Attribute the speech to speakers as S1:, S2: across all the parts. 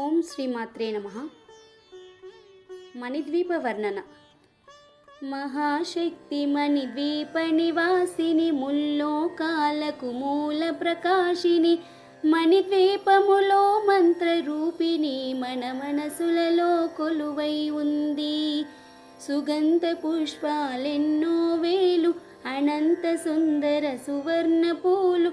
S1: ఓం శ్రీమాత్రే నమ. మణిద్వీప వర్ణన మహాశక్తి మణిద్వీప నివాసిని ముల్లోకాలకు మూల ప్రకాశిని మణిద్వీపములో మంత్రరూపిణి మన మనసులలో కొలువై ఉంది. సుగంధ పుష్పాలెన్నో వేలు అనంత సుందర సువర్ణ పూలు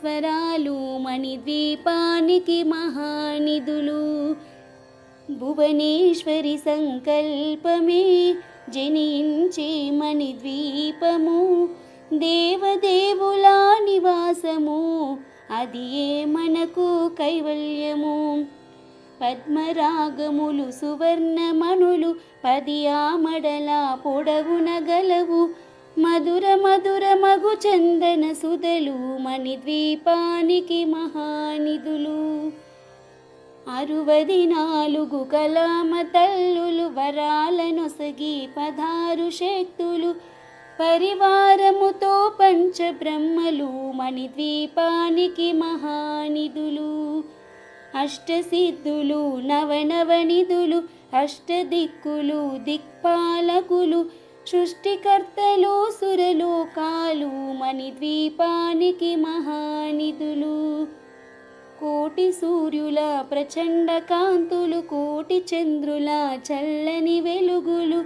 S1: స్వరాలు మణిద్వీపానికి మహానిధులు. భువనేశ్వరి సంకల్పమే జనించే మణిద్వీపము. దేవదేవులా నివాసము అది ఏ మనకు కైవల్యము? పద్మరాగములు సువర్ణమణులు పది ఆమడల పొడవున గలవు. మధుర మధుర మగు చందన సుధలు మణిద్వీపానికి మహానిధులు. అరువది నాలుగు కలామ తల్లులు వరాలనొసగి పదారు శక్తులు. పరివారముతో పంచబ్రహ్మలు మణిద్వీపానికి మహానిధులు. అష్టసిద్ధులు నవనవనిధులు అష్టదిక్కులు దిక్పాలకులు సృష్టికర్తలు సురలోకాలు మణిద్వీపానికి మహానిధులు. కోటి సూర్యుల ప్రచండ కాంతులు కోటి చంద్రుల చల్లని వెలుగులు.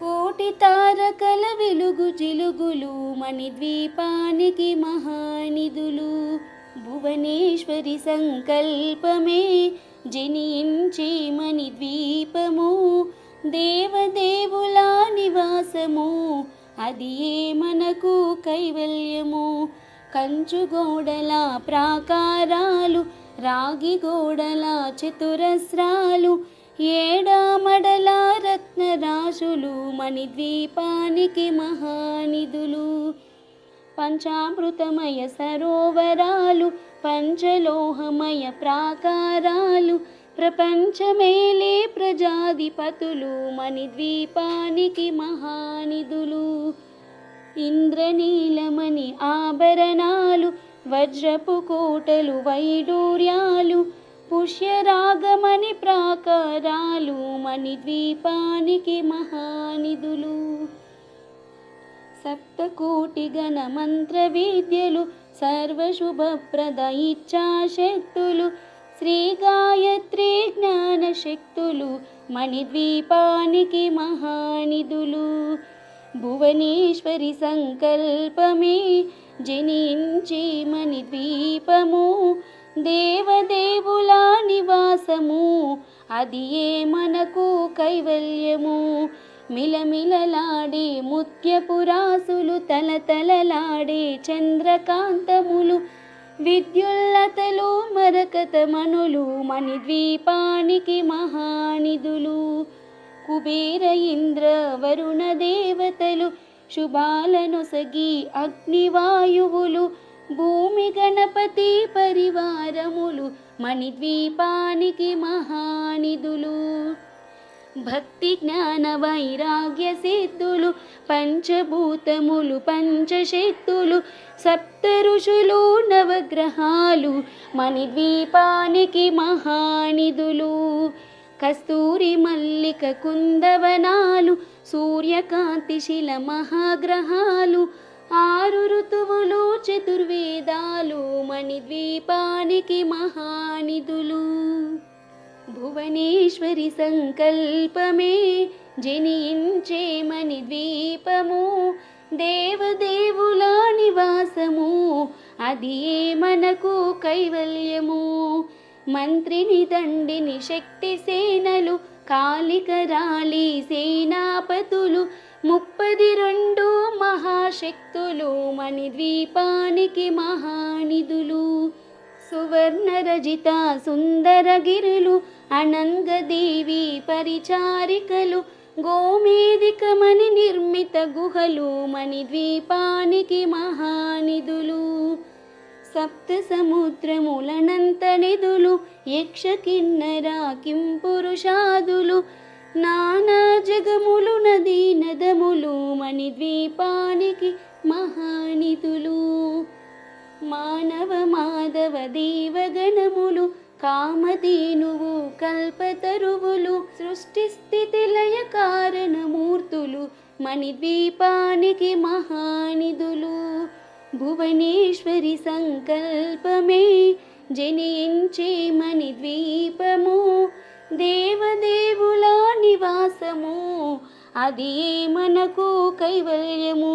S1: కోటి తారకల వెలుగు జిలుగులు మణిద్వీపానికి మహానిధులు. భువనేశ్వరి సంకల్పమే జనించే మణిద్వీపము. దేవదేవుల నివాసము అది ఏ మనకు కైవల్యము? కంచుగోడల ప్రాకారాలు రాగి గోడల చతురస్రాలు ఏడామడల రత్నరాశులు మణిద్వీపానికి మహానిధులు. పంచామృతమయ సరోవరాలు పంచలోహమయ ప్రాకారాలు ప్రపంచమేలే ప్రజాధిపతులు మణిద్వీపానికి మహానిధులు. ఇంద్రనీలమణి ఆభరణాలు వజ్రపు కోటలు వైడూర్యాలు పుష్యరాగమణి ప్రాకారాలు మణిద్వీపానికి మహానిధులు. సప్తకోటి గణ మంత్ర విద్యలు సర్వశుభప్రద ఇచ్చాశక్తులు శ్రీ గాయత్రి జ్ఞాన శక్తులు మణిద్వీపానికి మహానిధులు. భువనేశ్వరి సంకల్పమే జనించి మణిద్వీపము. దేవదేవుల నివాసము అది ఏ మనకు కైవల్యము? మిలమిలలాడే ముత్యపురాసులు తలతలలాడే చంద్రకాంతములు. విద్యుల్లతలు మరకతమణులు మణిద్వీపానికి మహానిధులు కుబేర ఇంద్ర వరుణ దేవతలు శుభాలనొసగి అగ్నివాయువులు భూమి గణపతి పరివారములు మణిద్వీపానికి మహానిధులు భక్తి జ్ఞాన వైరాగ్య సిద్ధులు పంచభూతములు పంచశక్తులు సప్త ఋషులు నవగ్రహాలు మణిద్వీపానికి మహానిధులు. కస్తూరి మల్లిక కుందవనాలు సూర్యకాంతి శిల మహాగ్రహాలు ఆరు ఋతువులు చతుర్వేదాలు మణిద్వీపానికి మహానిధులు. భువనేశ్వరి సంకల్పమే జనించేమని ద్వీపము దేవదేవుల నివాసము అది మనకు కైవల్యము? మంత్రిని దండిని శక్తి సేనలు కాలికరాలి సేనాపతులు ముప్పది రెండు మహాశక్తులు మణిద్వీపానికి మహానిధులు. సువర్ణరజిత సుందర గిరులు అనంగదేవి పరిచారికలు గోమేదికమని నిర్మిత గుహలు మణిద్వీపానికి మహానిధులు. సప్త సముద్రములనంత నిధులు యక్ష కిన్నర కిం పురుషాదులు నానా జగములు నదీ నదములు మణిద్వీపానికి మహానిధులు. మానవ మాధవ దేవగణములు కామధేనువు కల్పతరువులు సృష్టి స్థితి లయ కారణమూర్తులు మణిద్వీపానికి మహానిధులు. భువనేశ్వరి సంకల్పమే జనించే మణిద్వీపము దేవదేవుల నివాసము అది మనకు కైవల్యము.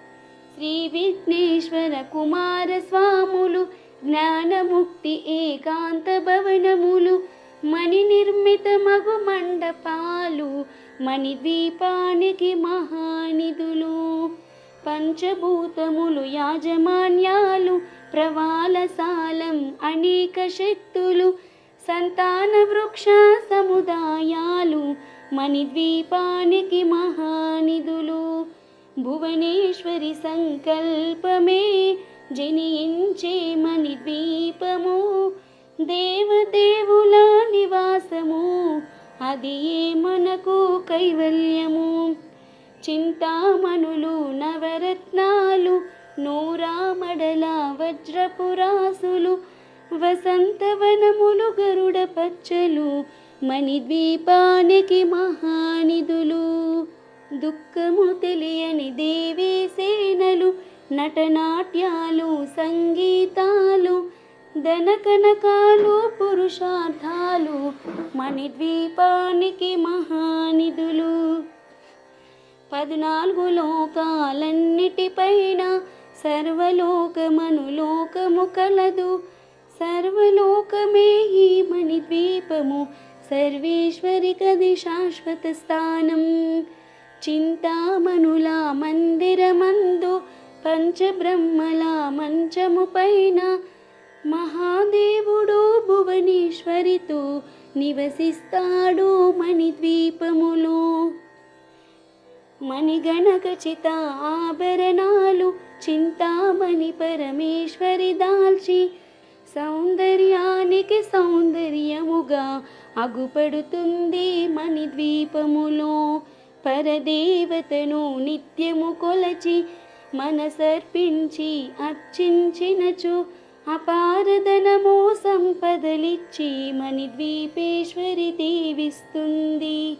S1: శ్రీ విఘ్నేశ్వర కుమార స్వాములు జ్ఞానముక్తి ఏకాంత భవనములు మణి నిర్మిత మగు మండపాలు మణిద్వీపానికి మహానిధులు పంచభూతములు యాజమాన్యాలు ప్రవాలసాలం అనేక శక్తులు సంతాన వృక్ష సముదాయాలు మణిద్వీపానికి మహానిధులు భువనేశ్వరి సంకల్పమే జనించే మణిద్వీపము. దేవదేవుల నివాసము అది ఏ మనకు కైవల్యము? చింతామణులు నవరత్నాలు నూరామడల వజ్రపురాసులు వసంతవనములు గరుడ పచ్చలు మణిద్వీపానికి మహానిధులు. దుఃఖము తెలియని దేవీ సేనలు నటనాట్యాలు సంగీతాలు ధనకనకాలు పురుషార్థాలు మణిద్వీపానికి మహానిధులు. పద్నాలుగు లోకాలన్నిటిపైన సర్వలోకమను లోకము కలదు. సర్వలోకమే ఈ మణిద్వీపము సర్వేశ్వరి కది శాశ్వత స్థానం. చింతామణుల మందిరమందు పంచబ్రహ్మల మంచము పైన మహాదేవుడు భువనేశ్వరితో నివసిస్తాడు మణిద్వీపములో. మణిగణకచిత ఆభరణాలు చింతామణి పరమేశ్వరి దాల్చి సౌందర్యానికి సౌందర్యముగా అగుపడుతుంది మణిద్వీపములో. పరదేవతను నిత్యము కొలచి మనసర్పించి అర్చించినచు అపారదనమో సంపదలిచ్చి మణిద్వీపేశ్వరి దీవిస్తుంది.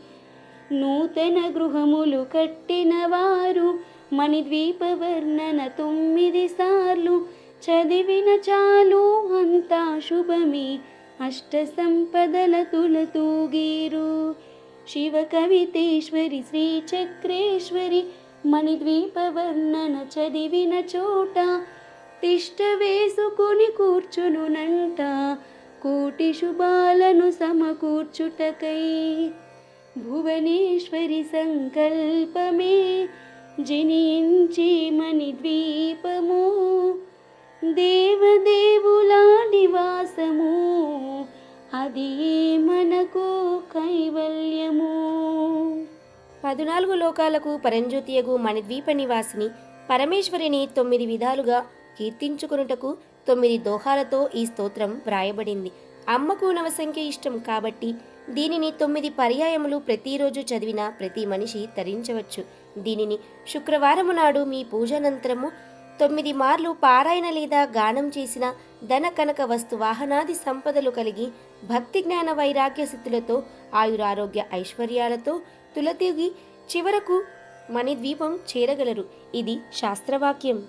S1: నూతన గృహములు కట్టిన వారు మణిద్వీప వర్ణన తొమ్మిది సార్లు చదివిన చాలు అంతా శుభమే. అష్ట సంపదల తులతూగీరు. శివ కవితేశ్వరి శ్రీ చక్రేశ్వరి మణిద్వీప వర్ణన చదివిన చోట తిష్ట వేసుకుని కూర్చునునంట కోటి శుభాలను సమకూర్చుటకై భువనేశ్వరి సంకల్పమే జనించి మణిద్వీపము దేవదేవుల నివాసము అది మనకు కైవల్యము.
S2: పదునాలుగు లోకాలకు పరంజ్యోతియగు మణిద్వీప నివాసిని పరమేశ్వరిని తొమ్మిది విధాలుగా కీర్తించుకొనుటకు తొమ్మిది దోహాలతో ఈ స్తోత్రం వ్రాయబడింది. అమ్మకు నవసంఖ్య ఇష్టం కాబట్టి దీనిని తొమ్మిది పర్యాయములు ప్రతిరోజు చదివిన ప్రతి మనిషి తరించవచ్చు. దీనిని శుక్రవారము నాడు మీ పూజానంతరము తొమ్మిది మార్లు పారాయణ లేదా గానం చేసిన ధన కనక వస్తు వాహనాది సంపదలు కలిగి భక్తి జ్ఞాన వైరాగ్య స్థితులతో ఆయురారోగ్య ఐశ్వర్యాలతో తులతిగి చివరకు మణిద్వీపం చేరగలరు. ఇది శాస్త్రవాక్యం.